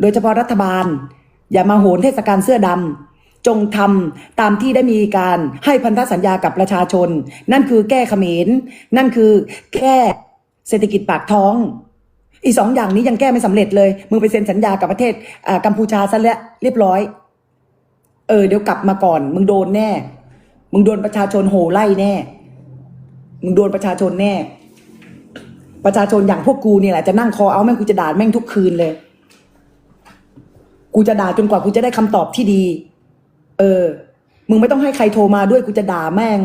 โดยเฉพาะรัฐบาล อย่ามาโหนเทศกาลเสื้อดำจงทำตามที่ได้มีการให้พันธสัญญากับประชาชน นั่นคือแก้เขมร นั่นคือแก้เศรษฐกิจปากท้อง อีสองอย่างนี้ยังแก้ไม่สำเร็จเลย มึงไปเซ็นสัญญากับประเทศอ่ากัมพูชาซะแล้วเรียบร้อย เออเดี๋ยวกลับมาก่อน มึงโดนแน่ มึงโดนประชาชนโห่ไล่แน่ มึงโดนประชาชนแน่ประชาชนอย่างพวกกูเนี่ยแหละจะนั่งคอเอาแม่งกูจะด่าแม่งทุกคืนเลย กูจะด่าจนกว่ากูจะได้คำตอบที่ดี เออ มึงไม่ต้องให้ใครโทรมาด้วยกูจะด่าแม่ง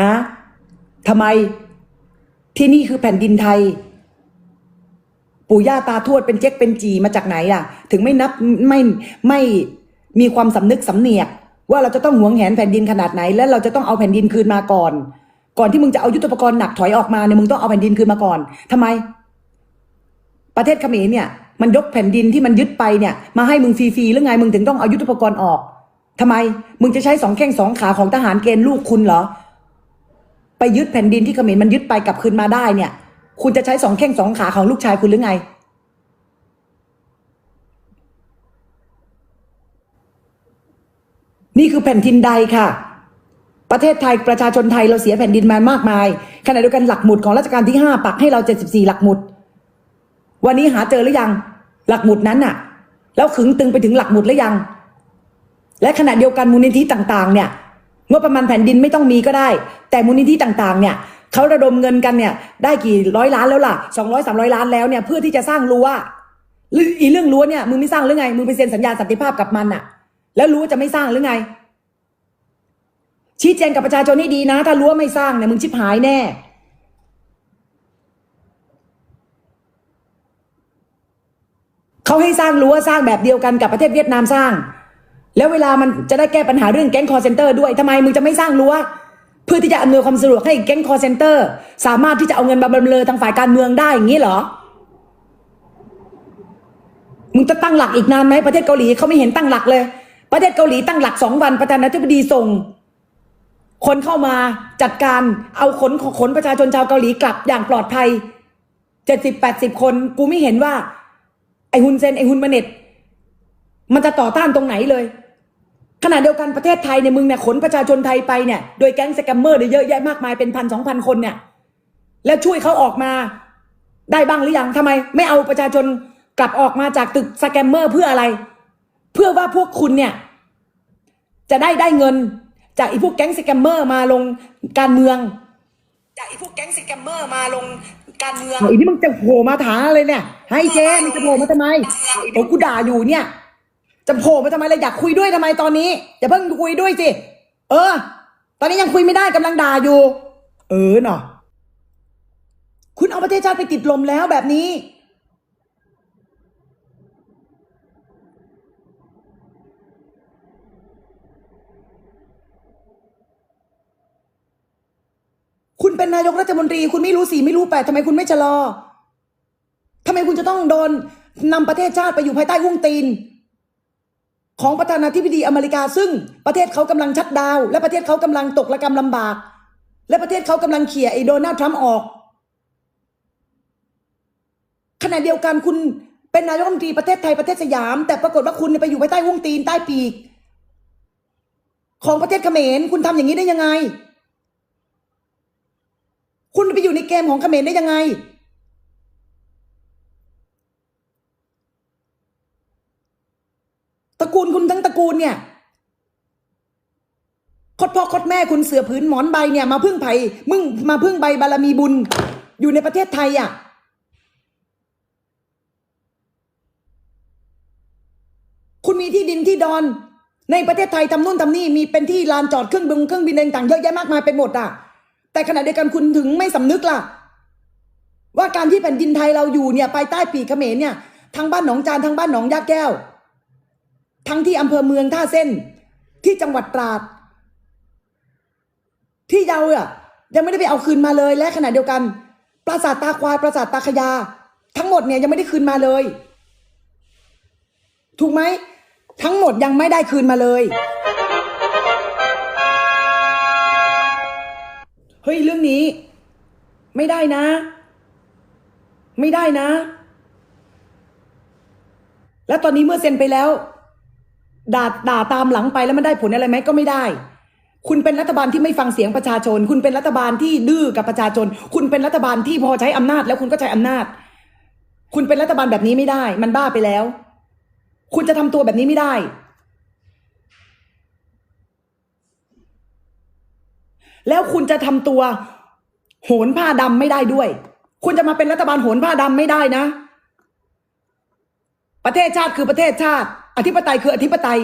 ฮะทำไม ที่นี่คือแผ่นดินไทย ปู่ย่าตาทวดเป็นเจ๊กเป็นจีมาจากไหนอะ ถึงไม่นับไม่ไม่มีความสำนึกสำเนียก ว่าเราจะต้องหวงแหนแผ่นดินขนาดไหน และเราจะต้องเอาแผ่นดินคืนมาก่อน ก่อนที่มึงจะเอายุทธปกรณ์หนักถอยออกมาเนี่ยมึงต้องเอาแผ่นดินคืนมาก่อนทำไม ประเทศเขมรเนี่ย มันยกแผ่นดินที่มันยึดไปเนี่ย มาให้มึงฟรีๆหรือไงมึงถึงต้องเอายุทธปกรณ์ออกทำไมมึงจะใช้สองแข้งสองขาของทหารเกณฑ์ลูกคุณเหรอ ไปยึดแผ่นดินที่เขมรมันยึดไปกลับคืนมาได้เนี่ย คุณจะใช้สองแข้งสองขาของลูกชายคุณหรือไง นี่คือแผ่นดินใดค่ะประเทศไทยประชาชนไทยเราเสียแผ่นดินมามากมายขณะเดียวกันหลักหมุดของรัชกาลที่ห้าปักให้เราเจ็ดสิบสี่หลักหมุด วันนี้หาเจอหรือยัง หลักหมุดนั้นน่ะ แล้วขึงตึงไปถึงหลักหมุดหรือยัง และขณะเดียวกันมูลนิธิต่าง ๆ เนี่ยงบประมาณแผ่นดินไม่ต้องมีก็ได้ แต่มูลนิธิต่าง ๆ เนี่ยเขาระดมเงินกันเนี่ยได้กี่ร้อยล้านแล้วล่ะสองร้อยสามร้อยล้านแล้วเนี่ยเพื่อที่จะสร้างรั้วหรืออีเรื่องรั้วเนี่ยมึงไม่สร้างหรือไงมึงไปเซ็นสัญญาสันติภาพกับมันน่ะแล้วรั้วจะไม่สร้างหรือไง ชี้แจงกับประชาชนให้ดีนะ ถ้ารั้วไม่สร้างเนี่ยมึงชิบหายแน่ เขาให้สร้างรั้วสร้างแบบเดียวกันกับประเทศเวียดนามสร้าง แล้วเวลามันจะได้แก้ปัญหาเรื่องแก๊งคอร์เซนเตอร์ด้วยทำไมมึงจะไม่สร้างรั้วเพื่อที่จะอำนวยความสะดวกให้แก๊งคอร์เซนเตอร์สามารถที่จะเอาเงินมาบำเรอทางฝ่ายการเมืองได้อย่างนี้เหรอมึงจะตั้งหลักอีกนานไหมประเทศเกาหลีเขาไม่เห็นตั้งหลักเลย ประเทศเกาหลีตั้งหลักสองวันประธานาธิบดีส่ง คนเข้ามาจัดการเอาขนขนประชาชนชาวเกาหลีกลับอย่างปลอดภัยเจ็ดสิบแปดสิบคน กูไม่เห็นว่า ไอฮุนเซนไอฮุนมาเน็ต มันจะต่อต้านตรงไหนเลย ขณะเดียวกันประเทศไทยเนี่ยมึงเนี่ยขนประชาชนไทยไปเนี่ยโดยแก๊งสแกมเมอร์เนี่ยเยอะแยะมากมายเป็นพันสองพันคนเนี่ย แล้วช่วยเขาออกมาได้บ้างหรือยังทำไม ไม่เอาประชาชนกลับออกมาจากตึกสแกมเมอร์เพื่ออะไร เพื่อว่าพวกคุณเนี่ย จะได้ได้เงินจากไอีพวกแก๊งสแกมเมอร์มาลงการเมือง จากไอีพวกแก๊งสแกมเมอร์มาลง การเมืองอีนี่มึงจะโผล่มาถามอะไรเนี่ยให้เจ๊มึงจะโผล่มาทำไมโอ้กูด่าอยู่เนี่ย จะโผล่มาทำไมเลยอยากคุยด้วยทำไมตอนนี้อย่าเพิ่งคุยด้วยสิเออ ตอนนี้ยังคุยไม่ได้กำลังด่าอยู่ เออเนาะคุณเอาประเทศชาติไปติดลมแล้วแบบนี้ เป็นนายกรัฐมนตรี คุณไม่รู้สี่ไม่รู้แปดทำไมคุณไม่ชะลอทำไมคุณจะต้องโดนนำประเทศชาติไปอยู่ภายใต้หุ้งตีน ของประธานาธิบดีอเมริกา ซึ่งประเทศเขากำลังชัดดาว และประเทศเขากำลังตกระกรรมลำบาก และประเทศเขากำลังเขี่ยไอ้โดนัลด์ทรัมป์ออกขณะเดียวกันคุณเป็นนายกรัฐมนตรีประเทศไทยประเทศสยาม แต่ปรากฏว่าคุณไปอยู่ภายใต้หุ้งตีนใต้ปีก ของประเทศเขมรคุณทำอย่างนี้ได้ยังไง คุณไปอยู่ในเกมของเขมรได้ยังไง ตระกูลคุณทั้งตระกูลเนี่ยคดพ่อคดแม่คุณเสือผืนหมอนใบเนี่ยมาพึ่งไผ่มึงมาพึ่งใบบารมีบุญ อยู่ในประเทศไทยอะคุณมีที่ดินที่ดอน ในประเทศไทยทำนู่นทำนี่มีเป็นที่ลานจอดเครื่องบินเครื่องบินต่างๆเยอะแยะมากมายไปหมดอะ แต่ขณะเดียวกันคุณถึงไม่สำนึกล่ะ ว่าการที่แผ่นดินไทยเราอยู่เนี่ยไปใต้ปีกเขมรเนี่ยทั้งบ้านหนองจานทั้งบ้านหนองยาแก้ว ทั้งที่อำเภอเมืองท่าเส้น ที่จังหวัดตราด ที่เยาอะยังไม่ได้ไปเอาคืนมาเลยและขณะเดียวกัน ปราสาทตาควายปราสาทตาขยา ทั้งหมดเนี่ยยังไม่ได้คืนมาเลย ถูกไหมทั้งหมดยังไม่ได้คืนมาเลย เฮ้ยเรื่องนี้ ไม่ได้นะ ไม่ได้นะ แล้วตอนนี้เมื่อเซ็นไปแล้ว ด่าด่าตามหลังไปแล้วมันได้ผลอะไรไหมก็ไม่ได้ คุณเป็นรัฐบาลที่ไม่ฟังเสียงประชาชน คุณเป็นรัฐบาลที่ดื้อกับประชาชน คุณเป็นรัฐบาลที่พอใช้อำนาจ แล้วคุณก็ใช้อำนาจ คุณเป็นรัฐบาลแบบนี้ไม่ได้ มันบ้าไปแล้ว คุณจะทำตัวแบบนี้ไม่ได้ แล้วคุณจะทำตัว โหนผ้าดำไม่ได้ด้วย คุณจะมาเป็นรัฐบาลโหนผ้าดำไม่ได้นะ ประเทศชาติคือประเทศชาติ อธิปไตยคืออธิปไตย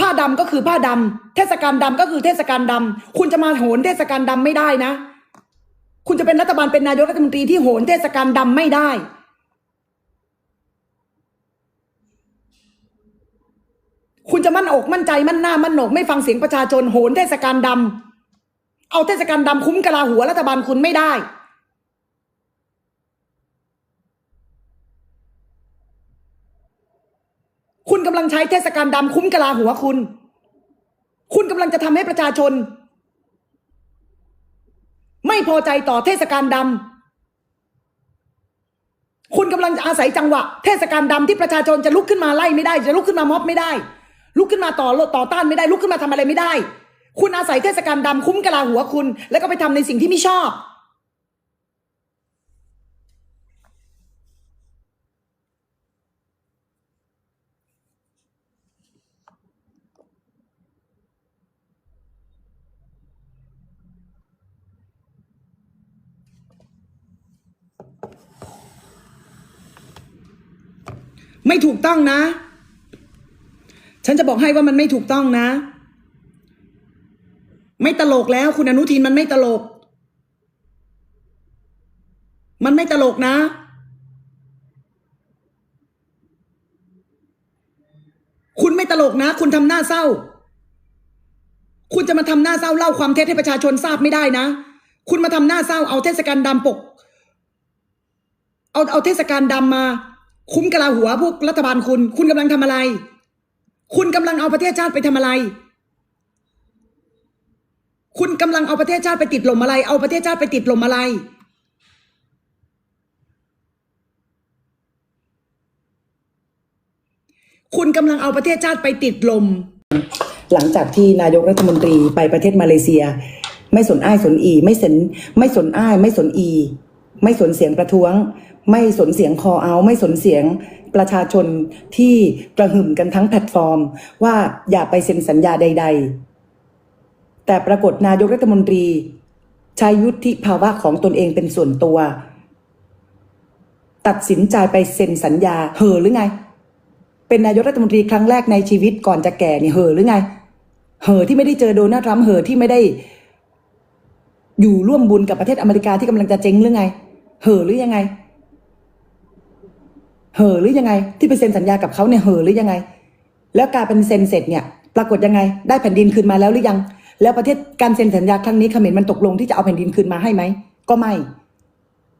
ผ้าดำก็คือผ้าดำเทศกาลดำก็คือเทศกาลดำคุณจะมาโหนเทศกาลดำไม่ได้นะ คุณจะเป็นรัฐบาลเป็นนายกรัฐมนตรีที่โหนเทศกาลดำไม่ได้คุณจะมั่นอกมั่นใจมั่นหน้ามั่นโหนกไม่ฟังเสียงประชาชนโหนเทศกาลดำ เอาเทศกาลดำคุ้มกะลาหัวรัฐบาลคุณไม่ได้ คุณกำลังใช้เทศกาลดำคุ้มกะลาหัวคุณ คุณกำลังจะทำให้ประชาชน ไม่พอใจต่อเทศกาลดำคุณกำลังจะอาศัยจังหวะ เทศกาลดำที่ประชาชนจะลุกขึ้นมาไล่ไม่ได้ จะลุกขึ้นมาม็อบไม่ได้ ลุกขึ้นมาต่อต่อต้านไม่ได้ ลุกขึ้นมาทำอะไรไม่ได้ คุณอาศัยเทศกาลดำคุ้มกะลาหัวคุณ แล้วก็ไปทำในสิ่งที่ไม่ชอบ ไม่ถูกต้องนะ ฉันจะบอกให้ว่ามันไม่ถูกต้องนะ ไม่ตลกแล้ว คุณอนุทินมันไม่ตลก มันไม่ตลกนะ คุณไม่ตลกนะ คุณทำหน้าเศร้า คุณจะมาทำหน้าเศร้าเล่าความเท็จให้ประชาชนทราบไม่ได้นะ คุณมาทำหน้าเศร้าเอาเทศกาลดำปก เอาเอาเทศกาลดำมา คุ้มกะลาหัวพวกรัฐบาลคุณ คุณกำลังทำอะไร คุณกำลังเอาประเทศชาติไปทำอะไร คุณกำลังเอาประเทศชาติไปติดลมอะไร เอาประเทศชาติไปติดลมอะไร คุณกำลังเอาประเทศชาติไปติดลม หลังจากที่นายกรัฐมนตรีไปประเทศมาเลเซีย ไม่สนอ้ายสนอี ไม่สนไม่สนอ้าย ไม่สนอี ไม่สนเสียงประท้วง ไม่สนเสียงคอเอา ไม่สนเสียงประชาชนที่กระหึ่มกันทั้งแพลตฟอร์ม ว่าอย่าไปเซ็นสัญญาใด ๆ แต่ปรากฏนายกรัฐมนตรี ใช้ยุทธิภาวะของตนเองเป็นส่วนตัว ตัดสินใจไปเซ็นสัญญาเห่อหรือไง เป็นนายกรัฐมนตรีครั้งแรกในชีวิตก่อนจะแก่เนี่ยเห่อหรือไง เห่อที่ไม่ได้เจอโดนัลด์ทรัมป์เห่อที่ไม่ได้ อยู่ร่วมบุญกับประเทศอเมริกาที่กำลังจะเจ๊งหรือไง เห่อหรือยังไง เห่อหรือยังไง ที่ไปเซ็นสัญญากับเขาเนี่ยเห่อหรือยังไง แล้วการเป็นเซ็นเสร็จเนี่ย ปรากฏยังไง ได้แผ่นดินคืนมาแล้วหรือยัง แล้วประเทศการเซ็นสัญญาครั้งนี้เขมรมันตกลงที่จะเอาแผ่นดินคืนมาให้ไหม ก็ไม่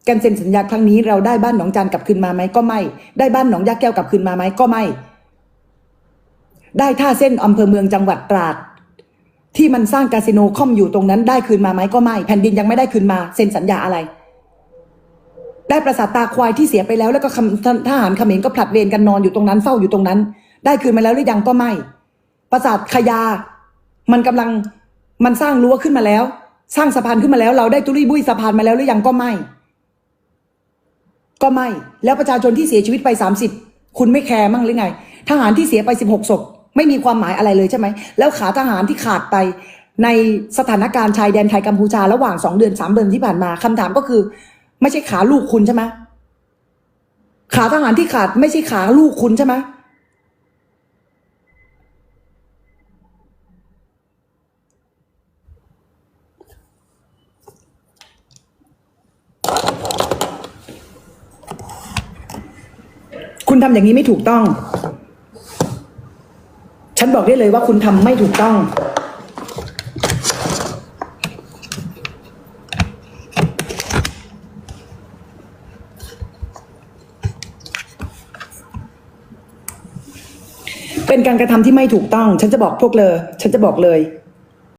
การเซ็นสัญญาครั้งนี้เราได้บ้านหนองจานกลับคืนมาไหมก็ไม่ ได้บ้านหนองยาแก้วกลับคืนมาไหมก็ไม่ ได้ท่าเส้นอำเภอเมืองจังหวัดตราดที่มันสร้างคาสิโนค่อมอยู่ตรงนั้นได้คืนมาไหมก็ไม่ แผ่นดินยังไม่ได้คืนมาเซ็นสัญญาอะไร ได้ประสาทตาควายที่เสียไปแล้ว แล้วก็ทหารเขมรก็ผลัดเวรกันนอนอยู่ตรงนั้นเฝ้าอยู่ตรงนั้น ได้คืนมาแล้วหรือยังก็ไม่ ประสาทขยา มันกำลัง มันสร้างรั้วขึ้นมาแล้ว สร้างสะพานขึ้นมาแล้ว เราได้ตุรีบุ้ยสะพานมาแล้วหรือยังก็ไม่ ก็ไม่ แล้วประชาชนที่เสียชีวิตไปสามสิบคุณไม่แคร์มั่งหรือไง ทหารที่เสียไปสิบหกศพไม่มีความหมายอะไรเลยใช่ไหม แล้วขาทหารที่ขาดไปในสถานการณ์ชายแดนไทยกัมพูชาระหว่างสองเดือนสามเดือนที่ผ่านมาคำถามก็คือ ไม่ใช่ขาลูกคุณใช่ไหมขาทหารที่ขาดไม่ใช่ขาลูกคุณใช่ไหม ทำอย่างนี้ไม่ถูกต้อง ฉันบอกได้เลยว่าคุณทำไม่ถูกต้อง เป็นการกระทำที่ไม่ถูกต้อง ฉันจะบอกพวกเลย ฉันจะบอกเลย